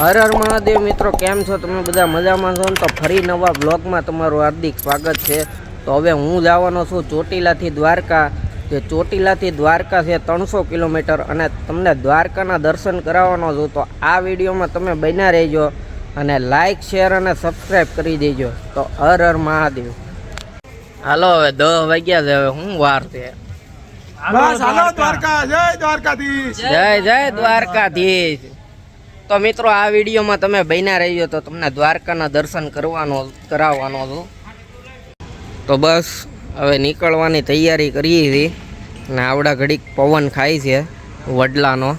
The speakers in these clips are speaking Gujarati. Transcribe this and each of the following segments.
હર હર મહાદેવ મિત્રો કેમ છો? તમે બધા મજામાં છો? ને તો ફરી નવા બ્લોગમાં તમારું હાર્દિક સ્વાગત છે. તો હવે હું જવાનો છું ચોટીલાથી દ્વારકા. જે ચોટીલાથી દ્વારકા છે ત્રણસો કિલોમીટર અને તમને દ્વારકાના દર્શન કરાવવાનો છું તો આ વિડીયોમાં તમે બન્યા રહેજો અને લાઇક શેર અને સબસ્ક્રાઈબ કરી દેજો. તો હર હર મહાદેવ. હાલો હવે દસ વાગ્યા છે હવે શું વાર છે? બસ હાલો દ્વારકા જય દ્વારકાધીશ. જય જય દ્વારકાધીશ. તો મિત્રો આ વિડીયોમાં તમે બન્યા રહ્યો તો તમને દ્વારકાના દર્શન કરવાનો કરાવવાનો હતો તો બસ હવે નીકળવાની તૈયારી કરીએ છીએ. અને આવડા ઘડીક પવન ખાય છે વડલાનો.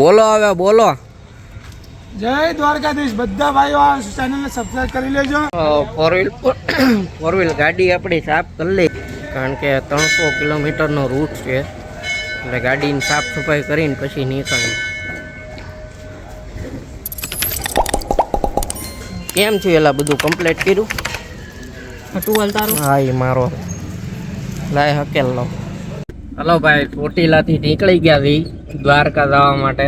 બોલો હવે બોલો. જય દ્વારકાધીશ. બધા ભાઈઓ આ ચેનલને સબસ્ક્રાઇબ કરી લેજો. ફોર વ્હીલ ફોર વ્હીલ ગાડી આપણી સાફ કરી લઈ કારણ કે ત્રણસો કિલોમીટરનો રૂટ છે. એટલે ગાડીની સાફ સફાઈ કરીને પછી નીકળી કેમ છું એલા બધું કમ્પ્લીટ કર્યું. ટુવલ તારું? હા એ મારો. લાય હકેલ લો હલો ભાઈ ચોટીલાથી નીકળી ગયા છી દ્વારકા જવા માટે.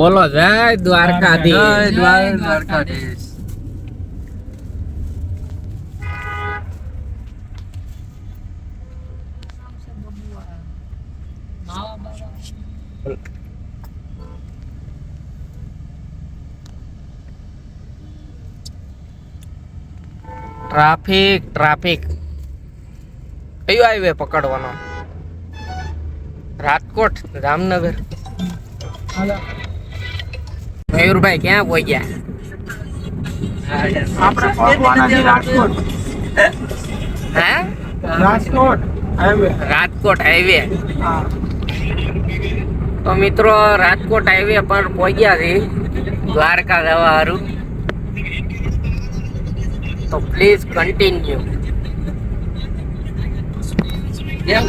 બોલો જય દ્વારકાથી દ્વારકાધીશ. ટ્રાફિક ટ્રાફિક કયો હાઈવે પકડવાનો? રાજકોટ જામનગર. મયુરભાઈ ક્યાં પહોંચ્યા? આપણે પહોંચવાના છે રાજકોટ. હે? રાજકોટ હાઈવે રાજકોટ હાઈવે તો મિત્રો રાજકોટ હાઈવે પર પહોંચ્યા છે દ્વારકા જવા હારું. તો પ્લીઝ કન્ટિન્યુ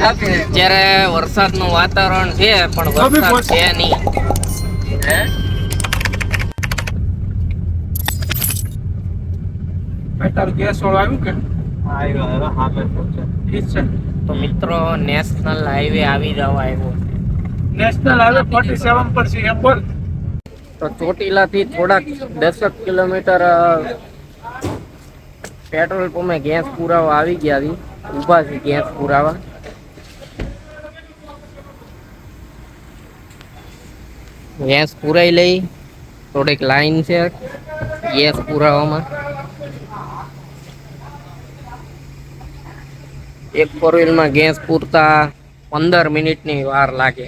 અત્યારે વરસાદનું વાતાવરણ છે પણ વરસાદ છે નહીં. ગેસ આવ્યું કે? તો મિત્રો નેશનલ હાઈવે આવી જવા આવ્યો નેશનલ હાઈવે ફોર્ટી સેવન પર છે એમ બોલ. તો ચોટીલાથી થોડાક દસક કિલોમીટર પેટ્રોલ પંપે ગેસ પુરાવા આવી ગયા હતી ઊભા છે ગેસ પુરાવા. ગેસ પુરાઈ લઈ. થોડીક લાઈન છે. ગેસ પુરાવામાં. એક ફોર વ્હીલમાં ગેસ પૂરતા પંદર મિનિટની વાર લાગે.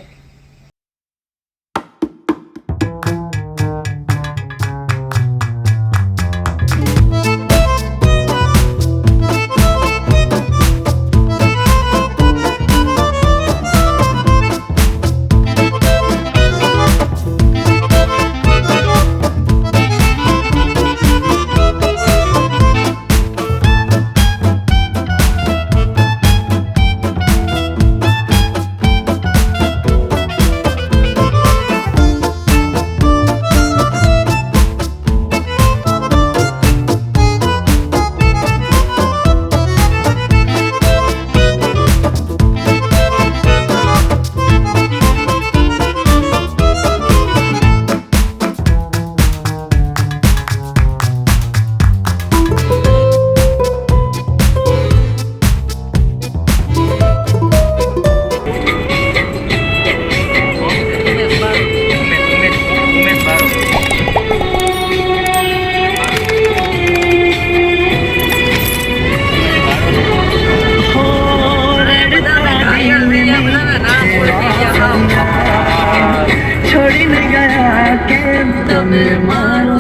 તમે મારો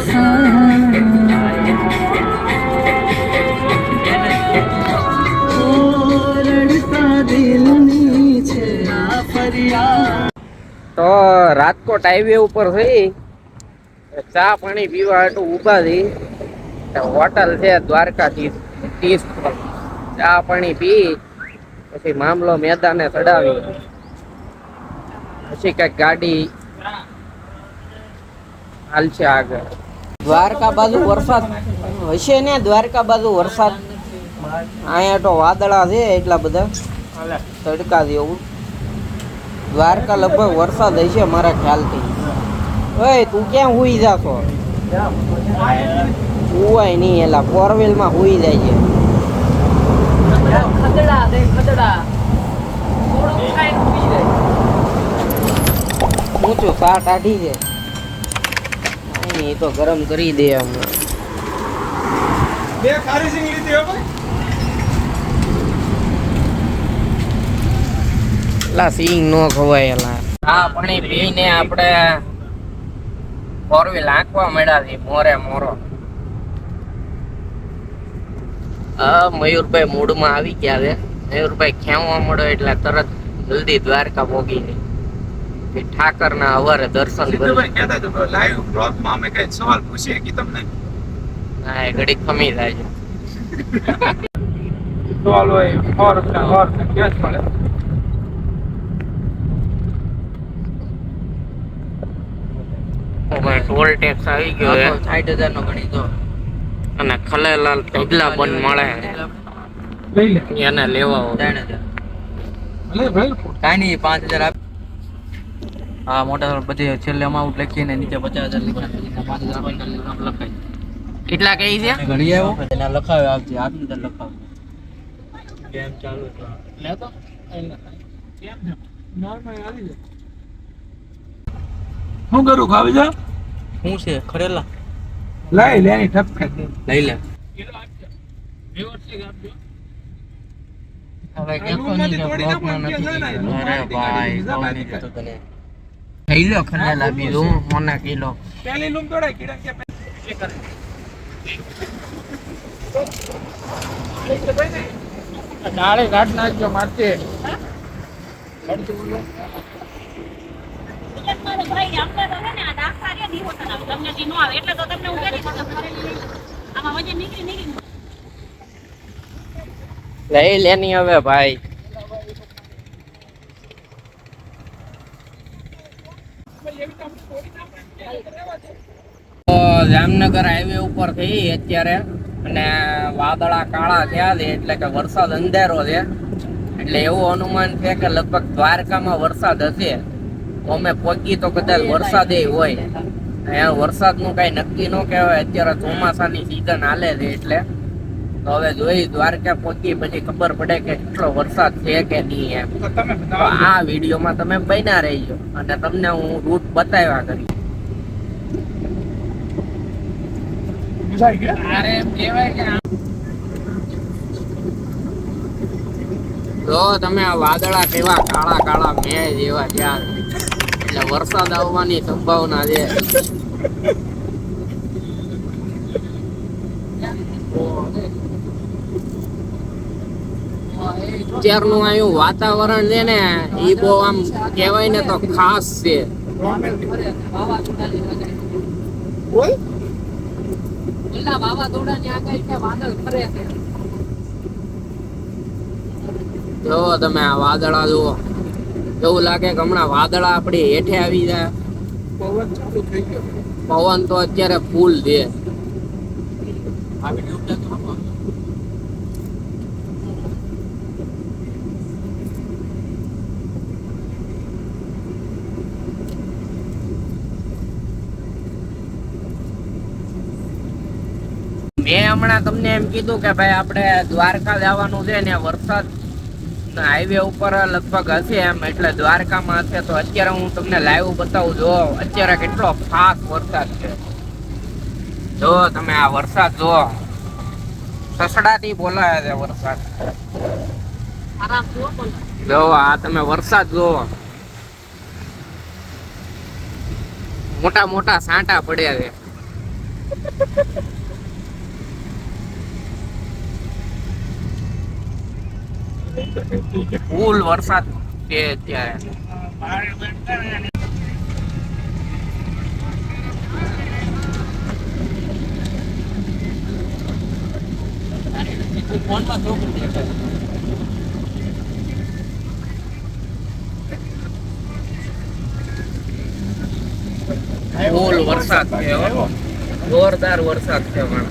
તો રાજકોટ હાઈવે ઉપર થઈ. ચા પાણી પીવા હાટુ ઊભા થઈ હોટલ છે દ્વારકાથી ત્રીસ ચા પાણી પી. પછી મામલો મેદાને ચડાવી. પછી કંઈક ગાડી હાલશે આગળ. દ્વારકા બાજુ વરસાદ હશે ને? દ્વારકા બાજુ વરસાદ. અહીંયા તો વાદળા છે એટલા બધા. તડકા જેવું દ્વારકા લગભગ વરસાદ હશે મારા ખ્યાલથી. ઓય, તું ક્યાં હુઈ જાશો? હુવાય નહીં એલા. ફોરવેલમાં હુઈ જાય છે. ઊંચો સાટ આઢી છે. એ તો ગરમ કરી દે હમણાં બે ખારી સિંગ લીધી હો ભાઈ. એલા સિંગ નો ખવાય એલા હા પાણી પીને આપણે ફોરવી વ્હીલ આંકવા મળ્યા છે મોરે મોરો. હા મયુરભાઈ મૂડમાં આવી ગયા છે. મયુરભાઈ ખેંચવા મળો એટલે તરત જલ્દી દ્વારકા ભોગી ગઈ કે ઠાકરના અવારે દર્શન કરી. સિદ્ધુભાઈ કહેતા હતા લાઈવ બ્લોગમાં અમે કઈ સવાલ પૂછીએ કે તમને? ના એ ઘડી ખમી જાય છે. સવાલ હોય સો રૂપિયા કેસ મળે ઓમે ટોલ ટેક્સ આવી ગયો છે સાઠ હજાર નો ગણી દો અને ખલેલાલ ઢગલા બન મળે. લઈ લે. એને લેવા હોય. ભલે ભાઈ કાઈ નહીં પાંચ હજાર આપ. હા મોટા બધી છેલ્લે અમાઉન્ટ લખીને નીચે પચાસ હજાર લખ્યા પાંચ હજાર લખાય. કેટલા કહી છે? ઘડી આવ્યો. એના લખાવે આપજે આપી દીધા લખાવે ગેમ ચાલુ છે. લેતો નોર્મલ આવી જાય શું કરું ખાવી જા શું છે? ખરેલા. લઈ લે એની ઠપ ખાઈ લઈ લે. હવે રૂમમાંથી તોડી નાખો એમ કે છે ને, રૂમમાંથી અરે ભાઈ તને? કિલો ખનેલા બીજું મોના કિલો. પહેલી લૂમ તોડાય કીડા કે ડાળે કાઢ નાખજો મારતે. લઈ ભાઈ હવે તો છે ને આ દાખલા રહ્યા દી હોતા ના તમને દી નો આવે એટલે તો તમને હું કહી દઉં આમાં વજન નીકળી નીકળી લઈ લેની હવે ભાઈ તો જામનગર હાઈવે ઉપર થઈ અત્યારે અને વાદળા કાળા થયા છે, એટલે કે વરસાદ અંધેરો છે. એટલે એવું અનુમાન છે કે લગભગ દ્વારકામાં વરસાદ હશે. અમે પહોંચી તો કદાચ વરસાદ હોય. અહીંયા વરસાદનું કઈ નક્કી ન કહેવાય, અત્યારે ચોમાસાની સિઝન હાલે છે એટલે. તો હવે જોઈ દ્વારકા પહોંચી પછી ખબર પડે કે કેટલો વરસાદ છે કે નહીં એમ. તો તમે તો બતાવો. આ વિડીયોમાં તમે બન્યા રહીજો અને તમને હું રૂટ બતાવ્યા કરી જો તમે આ વાદળા કેવા કાળા કાળા મેં જેવા ત્યાં એટલે વરસાદ આવવાની સંભાવના છે. અત્યારનું આયું વાતાવરણ છે ને એ બહુ આમ કહેવાય ને તો ખાસ છે. બોલ જો તમે આ વાદળા જુઓ એવું લાગે કે હમણાં વાદળા આપણી હેઠે આવી જાય. પવન તો અત્યારે ફૂલ છે. મેં હમણાં તમને એમ કીધું કે ભાઈ આપણે દ્વારકા જવાનું છે ને વરસાદ હાઈવે ઉપર લગભગ હશે એમ, એટલે દ્વારકામાં હશે તો અત્યારે હું તમને લાઈવ બતાવું, જો અત્યારે કેટલો ફાક વરસાદ છે. જો તમે આ વરસાદ જો, સસડાથી બોલાય છે વરસાદ. જો આ તમે વરસાદ જો મોટા મોટા સાંટા પડ્યા છે. ફૂલ વરસાદ છે અત્યારે. ફૂલ વરસાદ જોરદાર વરસાદ છે પણ.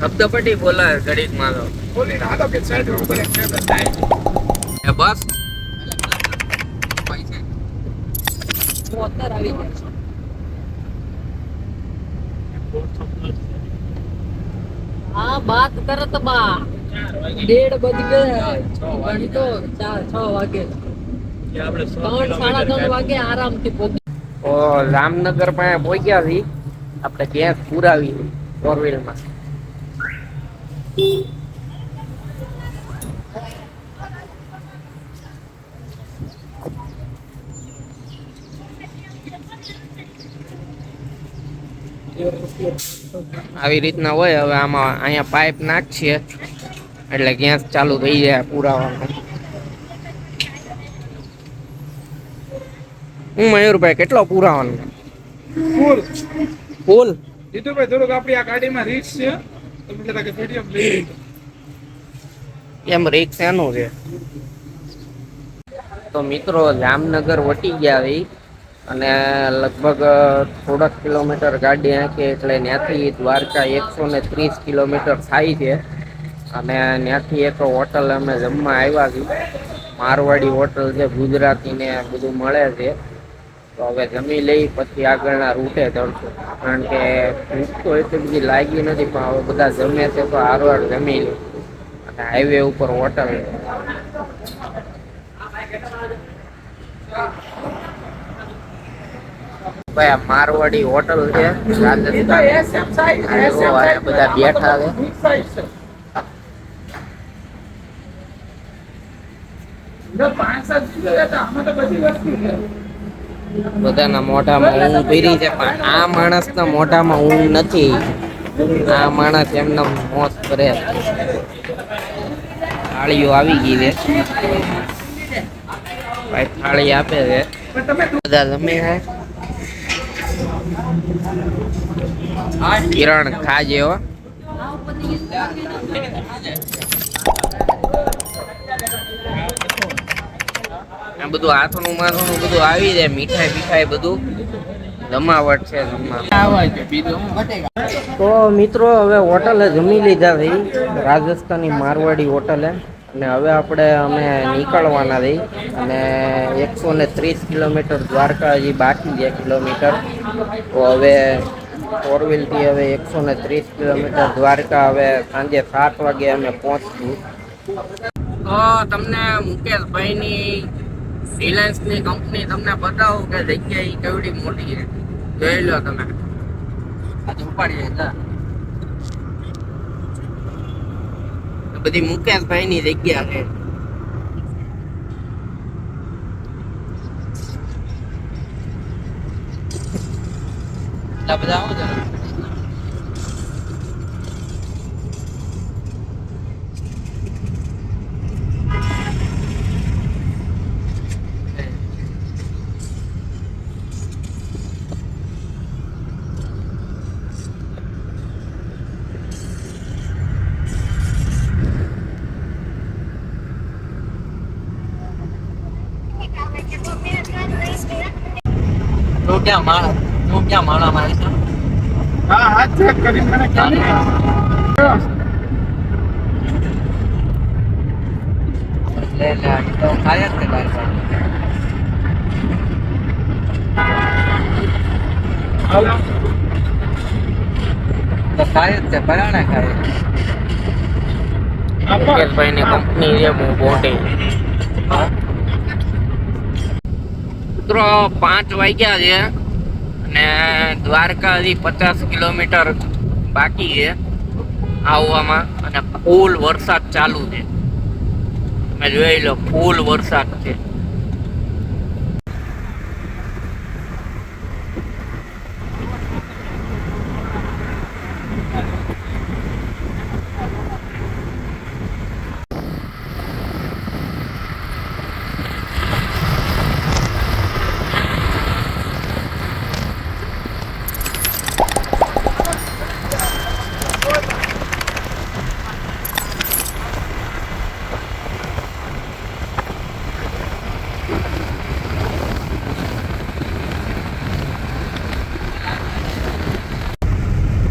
શબ્દપટ્ટી બોલાય ઘડીકમાં ખોલીને હાલો કે સાઈડ રોડ પર એક્સેપ્ટ થાય એ હા બાત કરો તો બા. ડેઢ બજ ગયે ચાર છ વાગે. ત્રણ સાડા ત્રણ વાગે આરામથી પહોંચી રામનગર પાસે પહોંચ્યા છીએ આપણે ગેસ પુરાવી ફોર વ્હીલમાં આવી રીતના હોય હવે આમાં અહીંયા પાઇપ નાખીએ. એટલે ગેસ ચાલુ થઈ જાય પુરાવાનું હું મયુરભાઈ કેટલો પુરાવાનો? ફૂલ. ફૂલ? જીતુભાઈ થોડુંક આપણી આ ગાડીમાં રીચ છે. તો એટલે તાકે મીડિયમ લઈ એમ રીક્ષ એનું છે? તો મિત્રો જામનગર વટી ગયા અને લગભગ થોડાક કિલોમીટર ગાડી આંકી એટલે ત્યાંથી દ્વારકા એકસો ને ત્રીસ કિલોમીટર થાય છે. અને ત્યાંથી એક હોટલ અમે જમવા આવ્યા છીએ. મારવાડી હોટલ છે, ગુજરાતીને બધું મળે છે. તો હવે જમી લઈ, પછી આગળના રૂટે ચડશું. કારણ કે ભૂખ તો એટલી બધી લાગી નથી, પણ હવે બધા જમે છે, તો હારવાર જમી લઈ અને હાઈવે ઉપર હોટલ છે. ભાઈ આ મારવાડી હોટલ છે. બધા બેઠા છે. બધાના મોઢામાં ઊંઘ ભીરી છે પણ આ માણસના મોઢામાં ઊંઘ નથી. આ માણસ એમને મોત કરે. થાળીઓ આવી ગઈ છે. ભાઈ થાળી આપે છે. બધા જમી છે. કિરણ ખાજે હો. બધું હાથનું માથું બધું આવી જાય, મીઠાઈ બીઠાઈ બધું. જમાવટ છે તો મિત્રો, હવે હોટલે જમી લીધા થઈ રાજસ્થાની મારવાડી હોટલે. અને હવે આપણે અમે નીકળવાના રહી અને એકસો ને ત્રીસ કિલોમીટર દ્વારકા હજી બાકી છે કિલોમીટર. તો હવે ફોર વ્હીલથી હવે એકસો ને ત્રીસ કિલોમીટર દ્વારકા હવે સાંજે સાત વાગે અમે પહોંચશું. તો તમને મુકેશભાઈની રિલાયન્સની કંપની તમને બતાવું કે જગ્યા એ કેવડી મોટી છે? જોઈ લો તમે. ઉપાડી ઉપાડીએ જા. મુકેશભાઈ ની જગ્યા છે બધા આવું જરા. તું ક્યાં માણસ હું ક્યાં માણા મારે છે? હા હા ચેક કરી મને ક્યાં લે લે તો ખાય જ ને ભાઈ હાલો. તો ખાય જ છે પરાણે ખાય. મુકેશભાઈની કંપની છે હું મોટી મિત્રો પાંચ વાગ્યા છે. અને દ્વારકા હજી પચાસ કિલોમીટર બાકી છે આવવામાં અને ફૂલ વરસાદ ચાલુ છે. તમે જોઈ લો, ફૂલ વરસાદ છે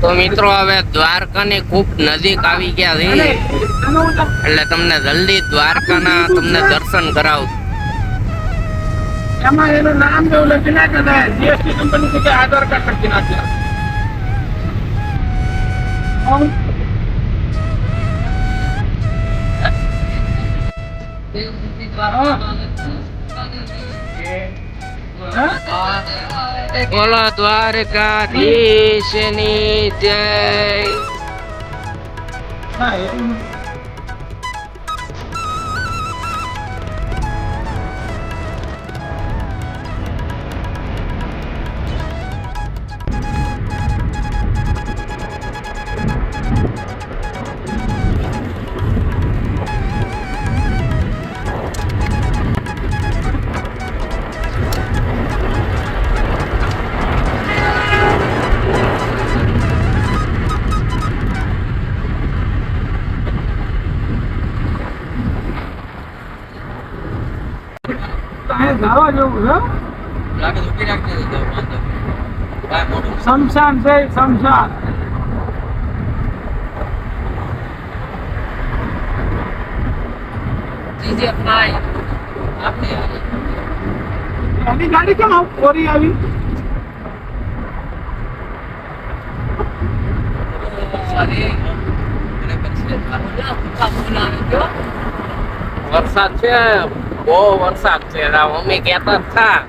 તો મિત્રો હવે દ્વારકાની ખૂબ નજીક આવી ગયા છે એટલે તમને જલ્દી દ્વારકાના તમને દર્શન કરાવું એમાં એનું નામ ને લખી નાખે ને જીએસટી કંપની જગ્યાએ આધાર કાર્ડ લખી નાખે હમ. હા? બોલો દ્વારકાધીશની જય. જવા છે શમશાન છે શમશાન. એની ગાડી કેમ ફોરી આવી? વરસાદ છે બહુ વરસાદ છે. આ મમ્મી કહેતા.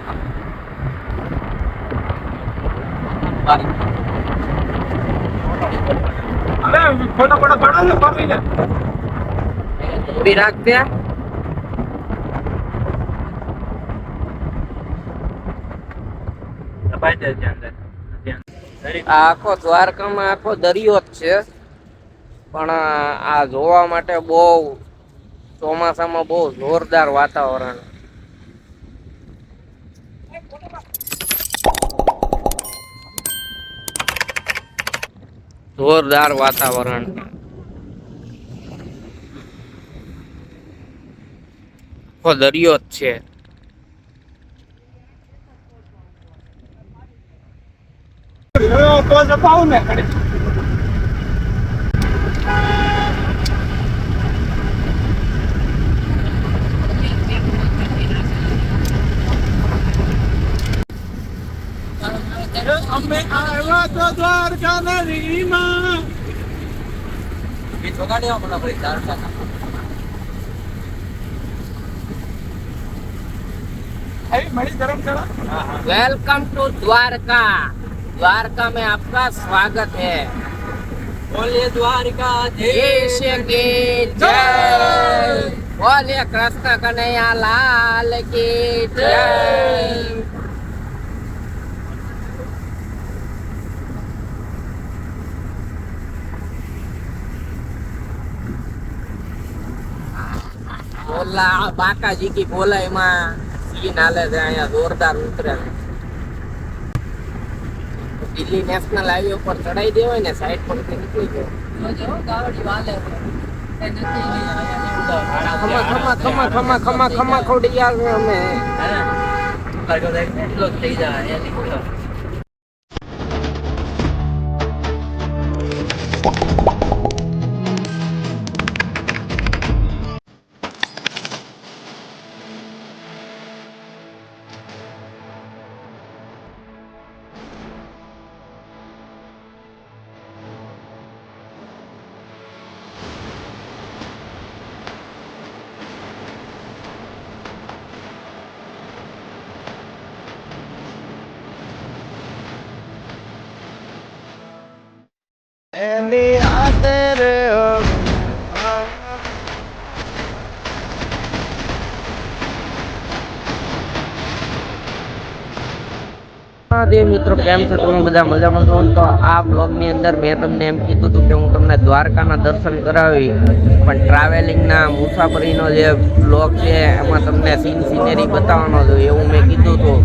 અરે ફોટો ફોટો પાડો ને રાખ ત્યાં. દ્વારકામાં આખો દરિયો જ છે. પણ આ જોવા માટે બહુ ચોમાસામાં બહુ જોરદાર વાતાવરણ. જોરદાર વાતાવરણ. દરિયો જ છે. ને અમે આવ્યા તો દ્વારકા નગરીમાં એ ચોગાડી આવો મને ફરી ચાર ટકા આવી મળી ગરમ ચડા वेलकम टू द्वारका द्वारका में आपका स्वागत है બોલીએ દ્વારિકા देश की जय बोले कृष्ण कन्हैया लाल की जय બોલા બાકા જીકી બોલા એમાં સીન હાલે છે અહીંયા જોરદાર ઉતરે દિલ્હી નેશનલ હાઈવે ઉપર ચડાઈ દેવાય ને સાઈડ પર નીકળી ગયો. ગાવડી વાલે ખમા ખમા ખમા ખમા ખમા ખમા ખોડી યાર અમે. એટલો જ થઈ જાય એની કોઈ મહાદેવ મિત્રો, કેમ છો? તમે બધા મજામાં છો? તો આ બ્લોગની અંદર મેં તમને એમ કીધું હતું કે હું તમને દ્વારકાના દર્શન કરાવી પણ ટ્રાવેલિંગના મુસાફરીનો જે બ્લોગ છે, એમાં તમને સીન સિનેરી બતાવવાનો હતો એવું મેં કીધું હતું.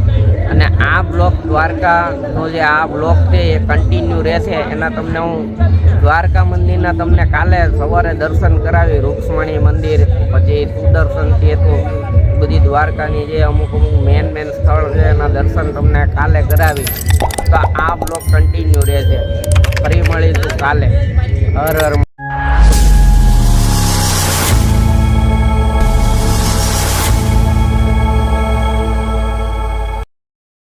અને આ બ્લોક દ્વારકાનો જે આ બ્લોક છે એ કન્ટિન્યુ રહેશે. એના તમને હું દ્વારકા મંદિરના તમને કાલે સવારે દર્શન કરાવી, રૂક્ષ્મણી મંદિર, પછી સુદર્શન સેતુ બધી દ્વારકાની જે અમુક અમુક મેન મેન સ્થળ છે, એના દર્શન તમને કાલે કરાવી. તો આ બ્લોક કન્ટિન્યુ રહેશે. ફરી મળીશું કાલે. હર હર